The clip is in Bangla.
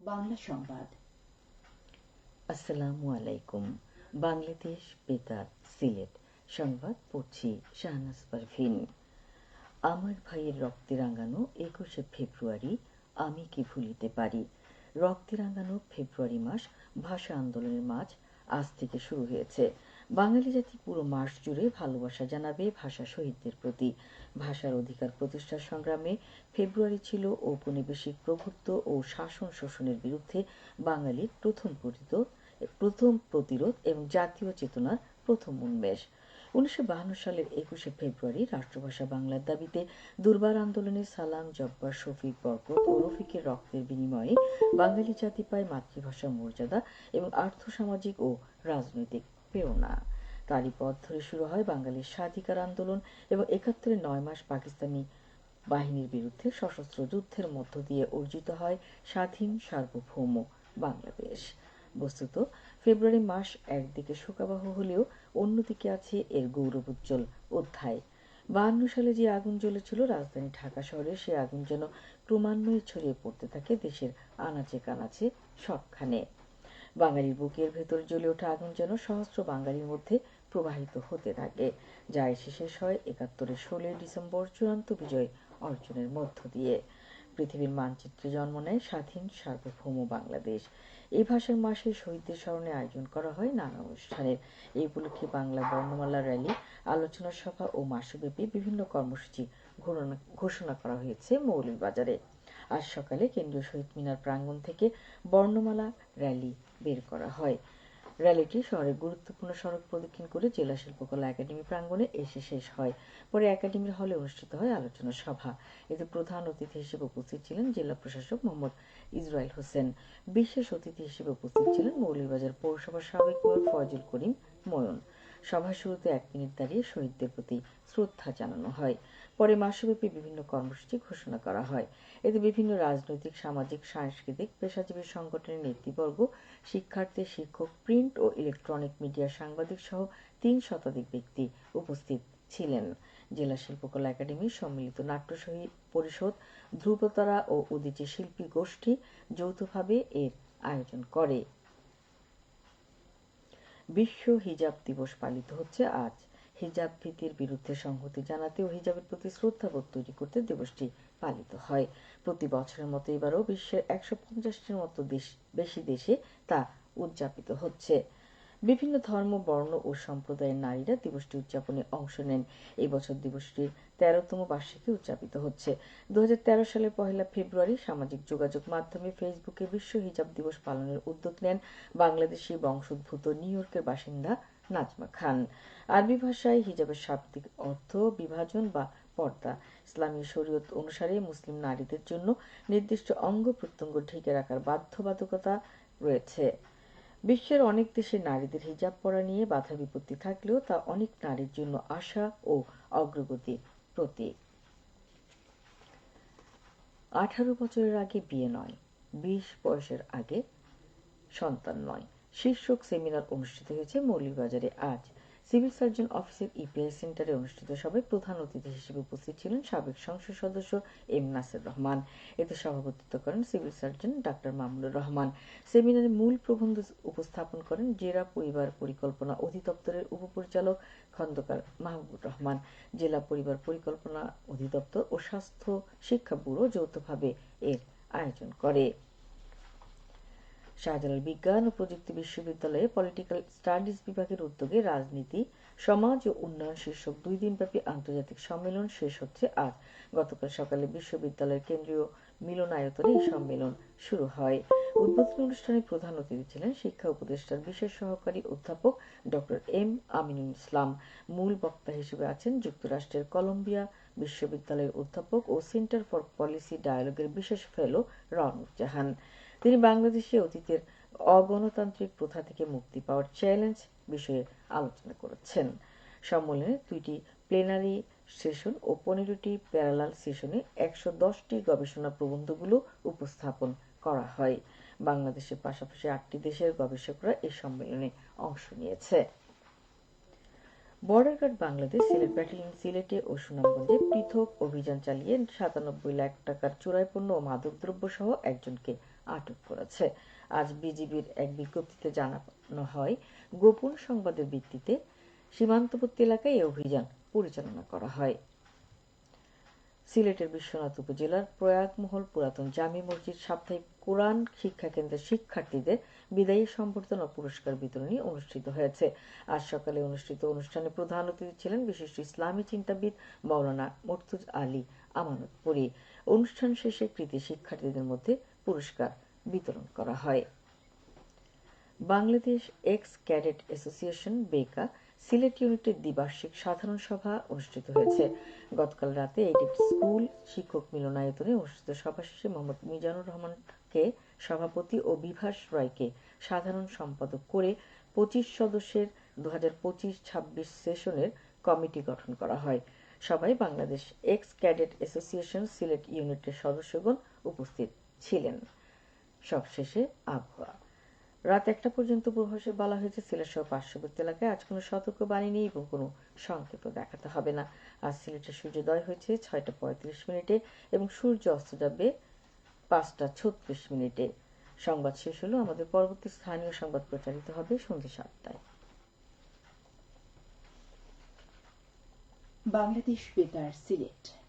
বাংলা সংবাদ। আসসালামু আলাইকুম। বাংলাদেশ বেতার, সিলেট। সংবাদ পড়ছি শাহনাজ পারভিন। আমার ভাইয়ের রক্তে রাঙানো একুশে ফেব্রুয়ারি, আমি কি ভুলিতে পারি? রক্তে রাঙানো ফেব্রুয়ারি মাস ভাষা আন্দোলনের মাঝ আজ থেকে শুরু হয়েছে। বাঙালি জাতি পুরো মাস জুড়ে ভালোবাসা জানাবে ভাষা শহীদদের প্রতি। ভাষার অধিকার প্রতিষ্ঠার সংগ্রামে ফেব্রুয়ারি ছিল ঔপনিবেশিক প্রভুত্ব ও শাসন শোষণের বিরুদ্ধে বাঙালির প্রথম প্রতিরোধ প্রথম প্রতিরোধ এবং জাতীয় চেতনার প্রথম উন্মেষ। উনিশশো সালের একুশে ফেব্রুয়ারি রাষ্ট্রভাষা বাংলার দাবিতে দুর্বার আন্দোলনে সালাম, জব্বার, শফিক, বরকত ও রফিকের রক্তের বিনিময়ে বাঙালি জাতি পায় মাতৃভাষার মর্যাদা এবং আর্থসামাজিক ও রাজনৈতিক প্রেরণা। তারই পথ ধরে শুরু হয় বাঙালির স্বাধিকার আন্দোলন এবং একাত্তরের নয় মাস পাকিস্তানি বাহিনীর বিরুদ্ধে সশস্ত্র যুদ্ধের মধ্য দিয়ে অর্জিত হয় স্বাধীন সার্বভৌম বাংলাদেশ। বস্তুত, ফেব্রুয়ারি মাস একদিকে শোকাবহ হলেও অন্যদিকে আছে এর গৌরবোজ্জ্বল অধ্যায়। বাহান্ন সালে যে আগুন জ্বলেছিল রাজধানী ঢাকা শহরে, সে আগুন যেন ক্রমান্বয়ে ছড়িয়ে পড়তে থাকে দেশের আনাচে কানাচে সবখানে। বাঙালির বুকের ভেতর জ্বলে ওঠা আগুন যেন সহস্র বাঙালির মধ্যে প্রবাহিত হতে থাকে। যা এসে শেষ হয় একাত্তরের ষোলোই ডিসেম্বর চূড়ান্ত বিজয় অর্জনের মধ্য দিয়ে। পৃথিবীর মানচিত্রে জন্ম নেয় স্বাধীন সার্বভৌম বাংলাদেশ। এই ভাষার মাসে শহীদদের স্মরণে আয়োজন করা হয় নানা অনুষ্ঠানের এই উপলক্ষে বাংলা বর্ণমালা র্যালি, আলোচনা সভা ও মাসব্যাপী বিভিন্ন কর্মসূচি ঘোষণা করা হয়েছে মৌলভীবাজারে। আজ সকালে কেন্দ্রীয় শহীদ মিনার প্রাঙ্গণ থেকে বর্ণমালা, র্যালি বের করা হয়। র্যালিটি শহরের গুরুত্বপূর্ণ সড়ক প্রদক্ষিণ করে জেলা শিল্পকলা একাডেমি প্রাঙ্গণে এসে শেষ হয়। পরে একাডেমির হলে অনুষ্ঠিত হয় আলোচনা সভা। এতে প্রধান অতিথি হিসেবে উপস্থিত ছিলেন জেলা প্রশাসক মোহাম্মদ ইসরায়েল হোসেন। বিশেষ অতিথি হিসেবে উপস্থিত ছিলেন মৌলভীবাজার পৌরসভার সাবেক মেয়র ফয়জুল করিম ময়ন। সভা শুরুতে এক মিনিট দাঁড়িয়ে শহীদদের প্রতি শ্রদ্ধা জানানো হয়। পরে মাসব্যাপী বিভিন্ন কর্মসূচি ঘোষণা করা হয়। এতে বিভিন্ন রাজনৈতিক, সামাজিক, সাংস্কৃতিক, পেশাজীবী সংগঠনের নেতৃবর্গ, শিক্ষার্থী, শিক্ষক, প্রিন্ট ও ইলেকট্রনিক মিডিয়া সাংবাদিক সহ তিন শতাধিক ব্যক্তি উপস্থিত ছিলেন। জেলা শিল্পকলা একাডেমির সম্মিলিত নাট্য পরিষদ, ধ্রুবতারা ও উদীচী শিল্পী গোষ্ঠী যৌথভাবে এর আয়োজন করে। বিশ্ব হিজাব দিবস পালিত হচ্ছে আজ। হিজাব ভীতির বিরুদ্ধে সংহতি জানাতে ও হিজাবের প্রতি শ্রদ্ধাবোধ তৈরি করতে দিবসটি পালিত হয়। প্রতি বছরের মতো এবারও বিশ্বের একশো পঞ্চাশটির মতো দেশ বেশি দেশে তা উদযাপিত হচ্ছে। বিভিন্ন ধর্ম, বর্ণ ও সম্প্রদায়ের নারীরা দিবসটি উদযাপনে অংশ নেন। এই বছর দিবসটির তেরোতম বার্ষিকী উদযাপিত হচ্ছে। দু সালের পহেলা ফেব্রুয়ারি সামাজিক যোগাযোগ মাধ্যমে ফেসবুকে বিশ্ব হিজাব দিবস পালনের উদ্যোগ নেন বাংলাদেশি বংশোদ্ভূত নিউ ইয়র্কের বাসিন্দা নাজমা খান। আরবি ভাষায় হিজাবের শাব্দিক অর্থ বিভাজন বা পর্দা। ইসলামী শরীয়ত অনুসারে মুসলিম নারীদের জন্য নির্দিষ্ট অঙ্গ প্রত্যঙ্গ ঢেকে রাখার বাধ্যবাধকতা রয়েছে। বিশ্বের অনেক দেশে নারীদের হিজাব পরা নিয়ে বাধা বিপত্তি থাকলেও তা অনেক নারীর জন্য আশা ও অগ্রগতির প্রতীক। আঠারো বছরের আগে বিয়ে নয়, বিশ বয়সের আগে সন্তান নয়। শীর্ষক সেমিনার অনুষ্ঠিত হয়েছে মৌলভীবাজারে আজ। সিভিল সার্জন অফিসের ইপিআই সেন্টারে অনুষ্ঠিত সভায় প্রধান অতিথি হিসেবে উপস্থিত ছিলেন সাবেক সংসদ সদস্য এম নাসের রহমান। এতে সভাপতিত্ব করেন civil surgeon doctor Mamunur Rahman. সেমিনারে মূল প্রবন্ধ উপস্থাপন করেন জেলা পরিবার পরিকল্পনা অধিদপ্তরের উপপরিচালক খন্দকার মাহবুবুর রহমান। জেলা পরিবার পরিকল্পনা অধিদপ্তর ও স্বাস্থ্য শিক্ষা ব্যুরো যৌথভাবে এর আয়োজন করে। শাহজালাল বিজ্ঞান ও প্রযুক্তি বিশ্ববিদ্যালয়ে পলিটিক্যাল স্টাডিজ বিভাগের উদ্যোগে রাজনীতি, সমাজ ও উন্নয়ন শীর্ষক দুই দিনব্যাপী আন্তর্জাতিক সম্মেলন শেষ হচ্ছে আজ। গতকাল সকালে বিশ্ববিদ্যালয়ের কেন্দ্রীয় মিলনায়তনে এই সম্মেলন শুরু হয়। উদ্বোধনী অনুষ্ঠানে প্রধান অতিথি ছিলেন শিক্ষা উপদেষ্টার বিশেষ সহকারী অধ্যাপক ডক্টর এম আমিনুল ইসলাম। মূল বক্তা হিসেবে আছেন যুক্তরাষ্ট্রের কলম্বিয়া বিশ্ববিদ্যালয়ের অধ্যাপক ও সেন্টার ফর পলিসি ডায়ালগের বিশেষ ফেলো রনক জাহান। তিনি বাংলাদেশে অতীতের অগণতান্ত্রিক প্রথা থেকে মুক্তি পাওয়ার চ্যালেঞ্জ বিষয়ে আলোচনা করেছেন। সম্মেলনে দুইটি প্লেনারি সেশন ও পনেরোটি প্যারালাল সেশনে একশো দশটি গবেষণা প্রবন্ধগুলো উপস্থাপন করা হয়। বাংলাদেশের পাশাপাশি আটটি দেশের গবেষকরা এই সম্মেলনে অংশ নিয়েছে। Border guard Bangladesh Sylhet battalion সিলেটে ও সুনামগঞ্জে পৃথক অভিযান চালিয়ে সাতানব্বই লাখ টাকার চোরাই পণ্য ও মাদকদ্রব্য সহ একজনকে আটক করেছে। আজ বিজিবির এক বিজ্ঞপ্তিতে জানানো হয়, গোপন সংবাদের ভিত্তিতে সীমান্তবর্তী এলাকায় এই অভিযান পরিচালনা করা হয়। সিলেটের বিশ্বনাথ উপজেলার প্রয়াগমহল পুরাতন জামি মসজিদ সাপ্তাহিক কোরআন শিক্ষা কেন্দ্রের শিক্ষার্থীদের বিদায়ী সম্বর্ধনা পুরস্কার বিতরণী অনুষ্ঠিত হয়েছে। আজ সকালে অনুষ্ঠিত অনুষ্ঠানে প্রধান অতিথি ছিলেন বিশিষ্ট ইসলামী চিন্তাবিদ মাওলানা মর্তুজ আলী আমানতপুরী। অনুষ্ঠান শেষে কৃতি শিক্ষার্থীদের মধ্যে পুরস্কার বিতরণ করা হয়। বাংলাদেশ এক্স ক্যাডেট অ্যাসোসিয়েশন বেকা সিলেট ইউনিটের দ্বিবার্ষিক সাধারণ সভা অনুষ্ঠিত হয়েছে। গতকাল রাতে স্কুল, শিক্ষক মিলনায়তনে অনুষ্ঠিত সভা শেষে মোহাম্মদ মিজানুর রহমানকে সভাপতি ও বিভাস রায়কে সাধারণ সম্পাদক করে পঁচিশ সদস্যের দু হাজার পঁচিশ ছাব্বিশ সেশনের কমিটি গঠন করা হয়। সবাই Bangladesh ex cadet association Sylhet ইউনিটের সদস্যগণ উপস্থিত। ছিলেন। সবশেষে আবহাওয়া। রাত একটা পর্যন্ত পূর্বাভাসে বলা হয়েছে, সিলেট সহ পার্শ্ববর্তী এলাকায় আজ কোনো সতর্ক বাণী নেই এবং কোনো সংকেতও দেখাতে হবে না। আজ সিলেটের সূর্যোদয় হয়েছে ছয়টা পঁয়ত্রিশ মিনিটে এবং সূর্য অস্ত যাবে পাঁচটা ছত্রিশ মিনিটে। সংবাদ শেষ হলো আমাদের পরবর্তী স্থানীয় সংবাদ প্রচারিত হবে সন্ধ্যে সাতটায়। বাংলাদেশ বেতার, সিলেট।